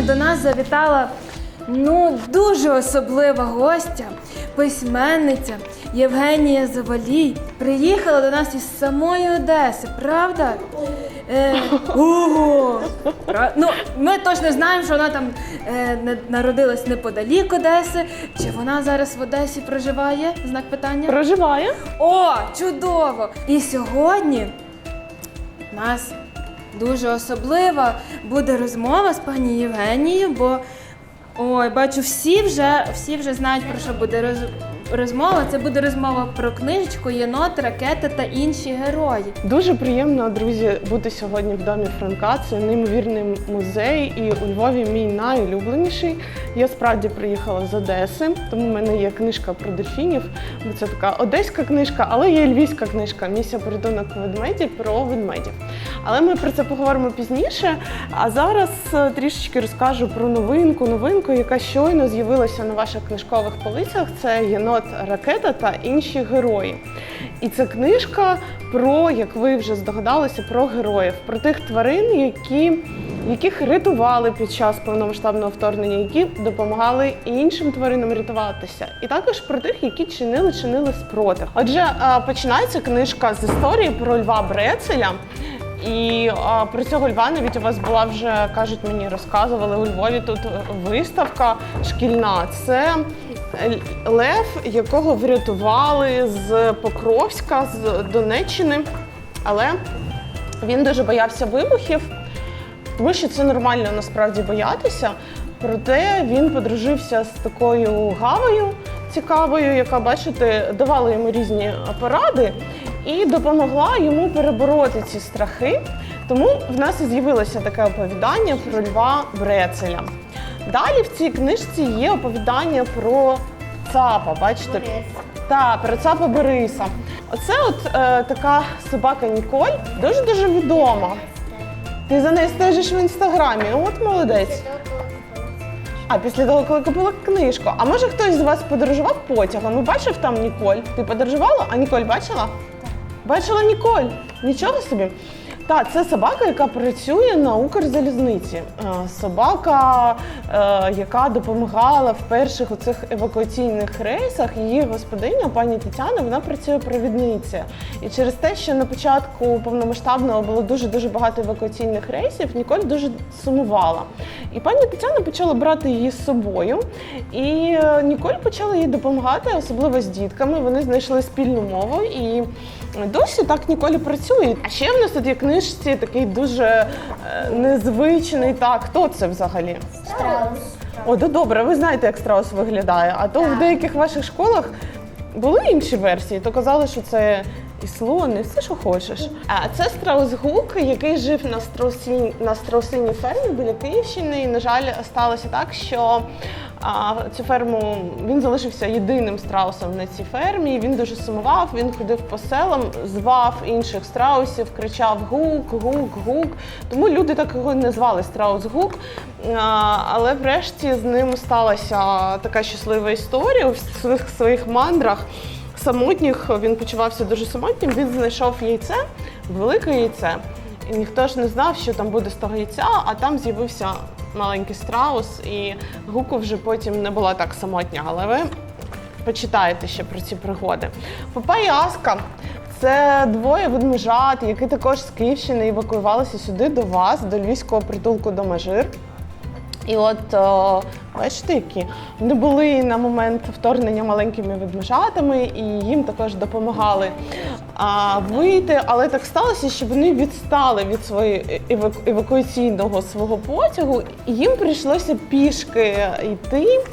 сьогодні до нас завітала ну дуже особлива гостя, письменниця Євгенія Завалій. Приїхала до нас із самої Одеси, правда? Е, ого! Пра- Ну, ми точно знаємо, що вона там е, не- народилась неподалік Одеси. Чи вона зараз в Одесі проживає? Знак питання? Проживає. О, чудово! І сьогодні нас дуже особлива буде розмова з пані Євгенією, бо ой, бачу, всі вже, всі вже знають про що буде роз, розмова. Це буде розмова про книжечку, єнот, ракети та інші герої. Дуже приємно, друзі, бути сьогодні в домі Франка. Це неймовірний музей, і у Львові мій найулюбленіший. Я справді приїхала з Одеси, тому в мене є книжка про дельфінів. Бо Це така одеська книжка, але є львівська книжка Місія порятунок ведмедів про ведмедів. Але ми про це поговоримо пізніше. А зараз е, трішечки розкажу про новинку. Новинку, яка щойно з'явилася на ваших книжкових полицях. Це єнот ракета та інші герої. І це книжка про, як ви вже здогадалися, про героїв, про тих тварин, які, яких рятували під час повномасштабного вторгнення, які допомагали іншим тваринам рятуватися, і також про тих, які чинили, чинили спротив. Отже, починається книжка з історії про Льва Брецеля. І а, про цього льва навіть у вас була вже кажуть мені, розказували у Львові тут виставка шкільна. Це лев, якого врятували з Покровська, з Донеччини, але він дуже боявся вибухів, тому що це нормально насправді боятися. Проте він подружився з такою гавою цікавою, яка, бачите, давала йому різні поради і допомогла йому перебороти ці страхи. Тому в нас і з'явилося таке оповідання про Льва Брецеля. Далі в цій книжці є оповідання про цапа. Бачите, та про цапа Бориса. Оце от е, така собака Ніколь, дуже дуже відома. Ти за нею стежиш в інстаграмі. От молодець. А після того, коли купила книжку. А може хтось з вас подорожував потягом? Ну бачив там Ніколь? Ти подорожувала? А Ніколь бачила? Бачила Ніколь. Нічого собі. Так, це собака, яка працює на Укрзалізниці. Е, Собака, е, яка допомагала в перших оцих евакуаційних рейсах. Її господиня, пані Тетяна, вона працює провідниця. І через те, що на початку повномасштабного було дуже дуже багато евакуаційних рейсів, Ніколь дуже сумувала. І пані Тетяна почала брати її з собою. І е, Ніколь почала їй допомагати, особливо з дітками. Вони знайшли спільну мову і досі так Ніколь і працює. А ще в нас тут є книжці такий дуже е, незвичний. Так, хто це взагалі? Страус. О, да добре, ви знаєте, як страус виглядає. А то в деяких ваших школах були інші версії, то казали, що це і слон, і все, що хочеш. А це страус Гук, який жив на страусі на страусиній фермі біля Київщини. І, на жаль, сталося так, що а, цю ферму він залишився єдиним страусом на цій фермі. Він дуже сумував. Він ходив по селам, звав інших страусів, кричав гук, гук, гук. Тому люди так його і назвали страус Гук. А, але врешті з ним сталася така щаслива історія у своїх мандрах самотніх він почувався дуже самотнім. Він знайшов яйце, велике яйце. І ніхто ж не знав, що там буде з того яйця, а там з'явився маленький страус, і Гуку вже потім не була так самотня. Але ви почитаєте ще про ці пригоди. Папа і Аска це двоє ведмежат, які також з Київщини евакуювалися сюди до вас, до львівського притулку до Межир. І от о, бачите, які вони були на момент вторгнення маленькими ведмежатами, і їм також допомагали а, вийти. Але так сталося, що вони відстали від своєї еваку- евакуаційного свого потягу, і їм прийшлося пішки йти.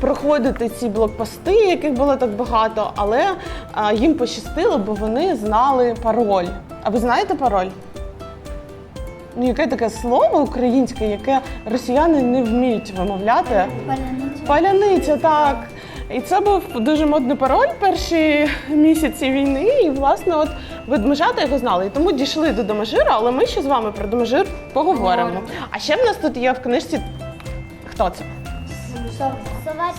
Проходити ці блокпости, яких було так багато, але а, їм пощастило, бо вони знали пароль. А ви знаєте пароль? Ну, яке таке слово українське, яке росіяни не вміють вимовляти? Паляниця. Паляниця, так. І це був дуже модний пароль перші місяці війни. І, власне, от ведмежата його знали. І тому дійшли до Доможира, але ми ще з вами про Доможир поговоримо. А ще в нас тут є в книжці. Хто це? Сова.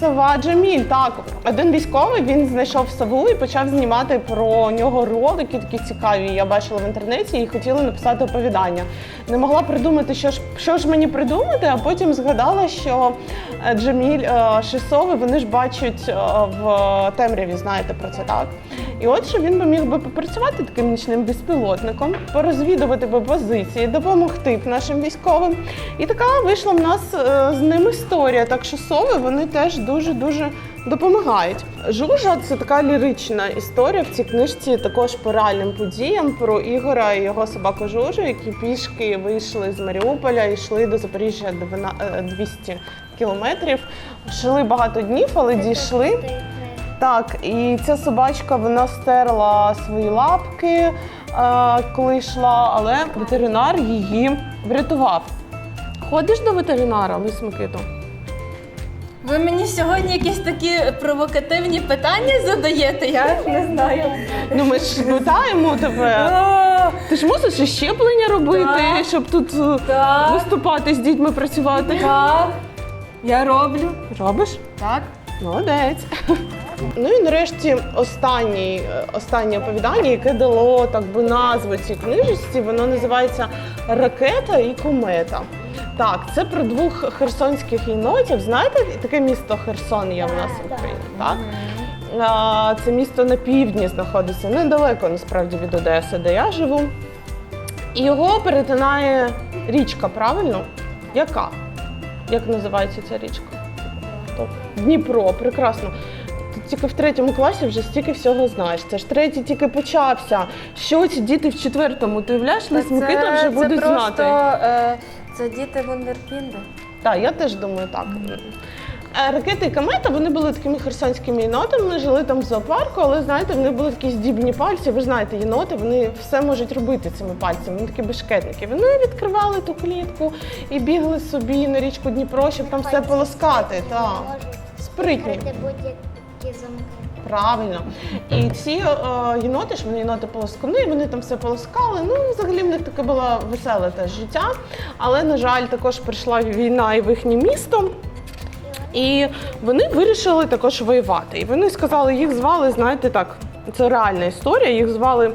Сова Джаміль, так. Один військовий він знайшов сову і почав знімати про нього ролики такі цікаві. Я бачила в інтернеті і хотіла написати оповідання. Не могла придумати, що ж, що ж мені придумати, а потім згадала, що е, Джаміль е, ще вони ж бачать е, в темряві, знаєте про це так. І от що він би міг би попрацювати таким нічним безпілотником, порозвідувати би позиції, допомогти б нашим військовим. І така вийшла в нас е, з ним історія. Так що сови вони теж дуже дуже допомагають. Жужа це така лірична історія в цій книжці, також по реальним подіям про Ігора і його собаку Жужу, які пішки вийшли з Маріуполя і йшли до Запоріжжя е, 200 кілометрів. Йшли багато днів, але дійшли. Так, і ця собачка вона стерла свої лапки, е, коли йшла, але ветеринар її врятував. Ходиш до ветеринара, Лис Микито? Ви мені сьогодні якісь такі провокативні питання задаєте, я не знаю. Ну ми ж питаємо тебе. Ти ж мусиш і щеплення робити, Так. щоб тут е, Так. виступати з дітьми працювати. Так, я роблю. Робиш? Так. Молодець. Ну і нарешті останній, е, останнє оповідання, яке дало так би назву цій книжці, воно називається Ракета і комета. Так, це про двох херсонських єнотів. Знаєте, таке місто Херсон є в нас в Україні, так? А, Це місто на півдні знаходиться недалеко насправді від Одеси, де я живу. І його перетинає річка, правильно? Яка? Як називається ця річка? Дніпро, прекрасно. Тільки в третьому класі вже стільки всього знаєш. Це ж третій тільки почався. Що ці діти в четвертому? Ти уявляєш, Лис Микита вже будуть це просто, знати. Е, це діти вундеркінди. Так, я теж думаю так. Е, Ракети і комета вони були такими херсонськими єнотами, жили там в зоопарку, але знаєте, вони були такі здібні пальці. Ви ж знаєте, єноти вони все можуть робити цими пальцями. Вони такі бешкетники. Вони відкривали ту клітку і бігли собі на річку Дніпро, щоб там все полоскати. Так. Спритні. Відкрити будь-які замки. Правильно. І ці е, єноти ж вони єноти полоскуни, вони там все полоскали. Ну, взагалі в них таке було веселе теж життя. Але, на жаль, також прийшла війна і в їхнє місто. І вони вирішили також воювати. І вони сказали, їх звали, знаєте так, це реальна історія. Їх звали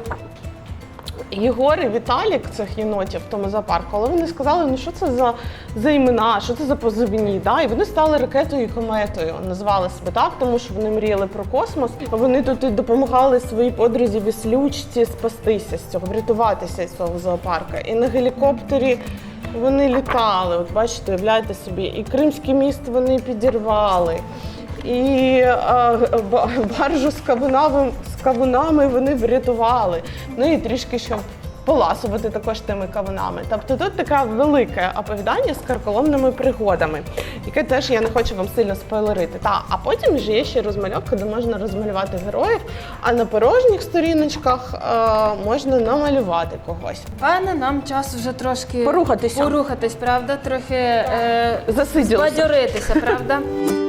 Єгор і Віталік, цих єнотів в тому зоопарку, але вони сказали, ну що це за, за імена, що це за позивні. Да? І вони стали ракетою і кометою, назвали себе так, тому що вони мріяли про космос. Вони тут і допомагали своїй подрузі віслючці спастися з цього, врятуватися з цього зоопарка. І на гелікоптері вони літали. От бачите, уявляєте собі, і Кримський міст вони підірвали. І е, баржу з кавунами, з кавунами вони врятували. Ну і трішки щоб поласувати також тими кавунами. Тобто тут таке велике оповідання з карколомними пригодами, яке теж я не хочу вам сильно спойлерити. Та а потім вже є ще розмальовка, де можна розмалювати героїв, а на порожніх сторіночках е, можна намалювати когось. Пане, нам час вже трошки Порухатися. порухатись, правда? Трохи е, Засиділися. збадьоритися, правда?